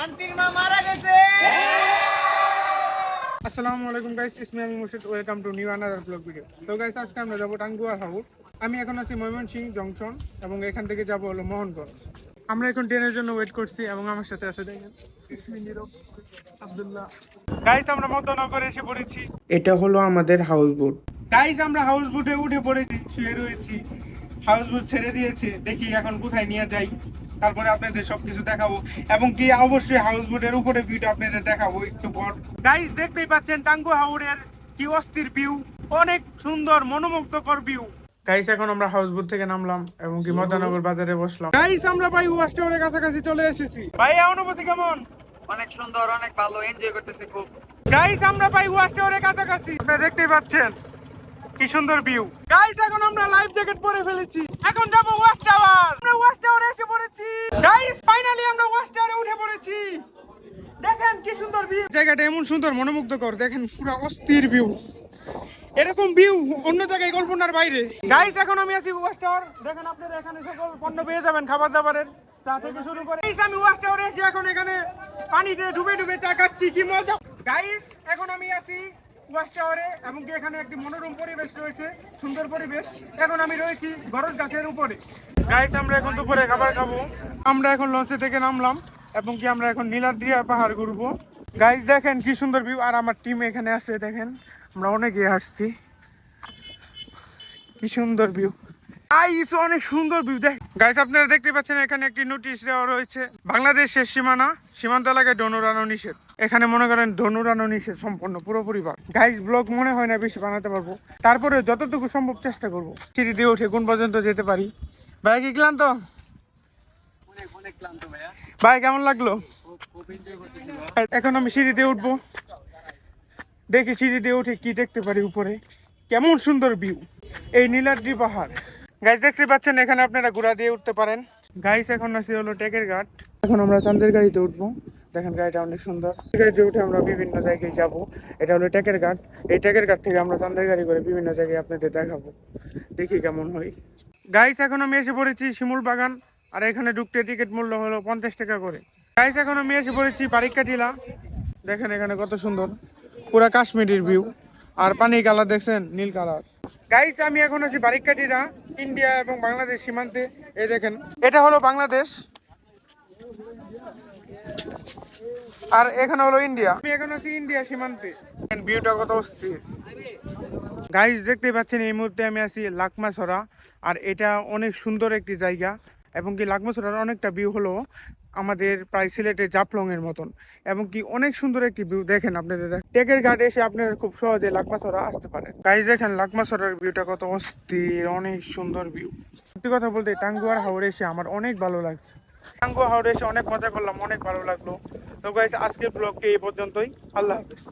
শান্তির মা মারা গেছে। আসসালামু আলাইকুম গাইস ইসমি আমি Murshid welcome to new another blog video তো গাইস আজকে আমরা যাব টাঙ্গুয়ার হাউস আমি এখন আছি ময়মনসিং জংশন এবং এখান থেকে যাব হলো মোহনগঞ্জ। আমরা এখন ট্রেনের জন্য ওয়েট করছি এবং আমার সাথে আছে দেখেন আব্দুল্লাহ। গাইস আমরা মধ্যনগরে এসে পড়েছি। এটা হলো আমাদের হাউস বোট গাইস আমরা হাউস বোটে উঠে পড়েছি শুয়ে রয়েছি। হাউস বোট ছেড়ে দিয়েছে দেখি এখন কোথায় নিয়ে যাই। তারপরে আপনাদের সবকিছু দেখাবো। এবং কি অবশ্যই হাউস বোটের উপরে ভিউটা আপনাদের দেখাবো একটু পর। গাইস দেখতেই পাচ্ছেন টাঙ্গু হাওড়ের কি অস্থির ভিউ অনেক সুন্দর মনোমুগ্ধকর ভিউ গাইস এখন আমরা হাউস বোট থেকে নামলাম এবং কি বাজারে বসলাম। গাইস আমরা ভাই ওয়াশ টাওয়ারের কাছাকাছি চলে এসেছি। ভাই অনুভূতি কেমন? অনেক সুন্দর অনেক ভালো এনজয় করতেছি খুব। গাইস আমরা পাই ওয়াশ টাওয়ারের কাছাকাছি। আপনারা দেখতেই পাচ্ছেন কি সুন্দর ভিউ গাইস এখন আমরা লাইফ জ্যাকেট পরে ফেলেছি। এখন যাব ওয়াশ টাওয়ার আমরা ওয়াশ টাওয়ারে এসে পড়েছি গাইস ফাইনালি আমরা ওয়াশ টাওয়ারে উঠে পড়েছি দেখেন কি সুন্দর ভিউ জায়গাটা এমন সুন্দর মনোমুগ্ধকর দেখেন পুরো অস্থির ভিউ এরকম ভিউ অন্য জায়গায় কল্পনার বাইরে। গাইস এখন আমি আছি ওয়াশ টাওয়ার দেখেন আপনারা এখানে সকল পণ্য পেয়ে যাবেন খাবার দাবারের চা থেকে শুরু করে গাইস আমি ওয়াশ টাওয়ারে এসে এখন এখানে পানিতে ডুবে ডুবে চা খাচ্ছি। কি মজা! গাইস এখন আমি আছি ওয়াশ টাওয়ারে এবং কি এখানে একটি মনোরম পরিবেশ রয়েছে সুন্দর পরিবেশ। এখন আমি রয়েছি গরজ গাছের উপরে। গাইস আমরা এখন দুপুরে খাবার খাব। আমরা এখন লঞ্চে থেকে নামলাম এবং কি আমরা এখন নীলাদ্রিয়া পাহাড় ঘুরবো। গাইস দেখেন কি সুন্দর ভিউ আর আমার টিম এখানে আছে, দেখেন। আমরা অনেকে আসছি কি সুন্দর ভিউ আইস অনেক সুন্দর ভিউ দেখ। গাইস আপনারা দেখতে পাচ্ছেন এখানে একটি নোটিশ দেওয়া রয়েছে। বাংলাদেশের সীমানা, সীমান্ত এলাকায় ধনুরানো নিষেধ। এখানে মনে করেন ধনুরানো নিষেধ সম্পূর্ণ পুরোপুরি ভাগ গাইস ব্লগ মনে হয় না বেশি বানাতে পারব। তারপরে যতটুকু সম্ভব চেষ্টা করব। সিঁড়ি দিয়ে উঠে কোন পর্যন্ত যেতে পারি। ভাই, কি ক্লান্ত অনেক অনেক ক্লান্ত ভাইয়া ভাই, কেমন লাগল? এখন আমি সিঁড়ি দিয়ে উঠবো। দেখি সিঁড়ি দিয়ে উঠে কি দেখতে পারি উপরে। কেমন সুন্দর ভিউ এই নীলাদ্রি পাহাড়। গাইস দেখতে পাচ্ছেন, এখানে আপনারা ঘোড়া দিয়ে উঠতে পারেন। গাইস এখন আছে হলো টেকের ঘাট। এখন আমরা চান্দের গাড়িতে উঠবো। দেখেন, গাড়িটা অনেক সুন্দর। গাড়িতে উঠে আমরা বিভিন্ন জায়গায় যাব। এটা হলো টেকের ঘাট। এই টেকের ঘাট থেকে আমরা চান্দের গাড়ি করে বিভিন্ন জায়গায় আপনাদের দেখাবো। দেখি কেমন হয়। গাইস এখন আমি এসে পড়েছি শিমুল বাগান। আর এখানে ঢুকতে টিকিট মূল্য হলো পঞ্চাশ টাকা করে। গাইস এখন আমি এসে পড়েছি বারিকা টিলা। দেখেন এখানে কত সুন্দর। পুরা কাশ্মীরের ভিউ আর পানি কালার দেখছেন, নীল কালার গাইস আমি এখন আছি বারিকাটিরা ইন্ডিয়া এবং বাংলাদেশ সীমান্তে। এই দেখেন, এটা হলো বাংলাদেশ। আর এখানে হলো ইন্ডিয়া। আমি এখন আছি ইন্ডিয়া সীমান্তে। ভিউটা কত অস্থির। গাইস দেখতে পাচ্ছেন, এই মুহূর্তে আমি আছি লাকমাছড়া। আর এটা অনেক সুন্দর একটি জায়গা। এবং কি লাকমাছড়ার অনেকটা ভিউ হলো আমাদের প্রায় সিলেটের জাফলং এর মতন। এবং কি অনেক সুন্দর একটি ভিউ দেখেন আপনাদের টেকের ঘাটে এসে আপনারা খুব সহজে লাকমাছড়া আসতে পারেন। গাইস দেখেন লাকমাছড়ার ভিউটা কত অস্থির, অনেক সুন্দর ভিউ সত্যি কথা বলতে টাঙ্গুয়ার হাওড়ে এসে আমার অনেক ভালো লাগছে। টাঙ্গুয়া হাওড়ে এসে অনেক মজা করলাম, অনেক ভালো লাগল। তো গাইস আজকের ব্লগটি এই পর্যন্তই। আল্লাহ হাফিজ।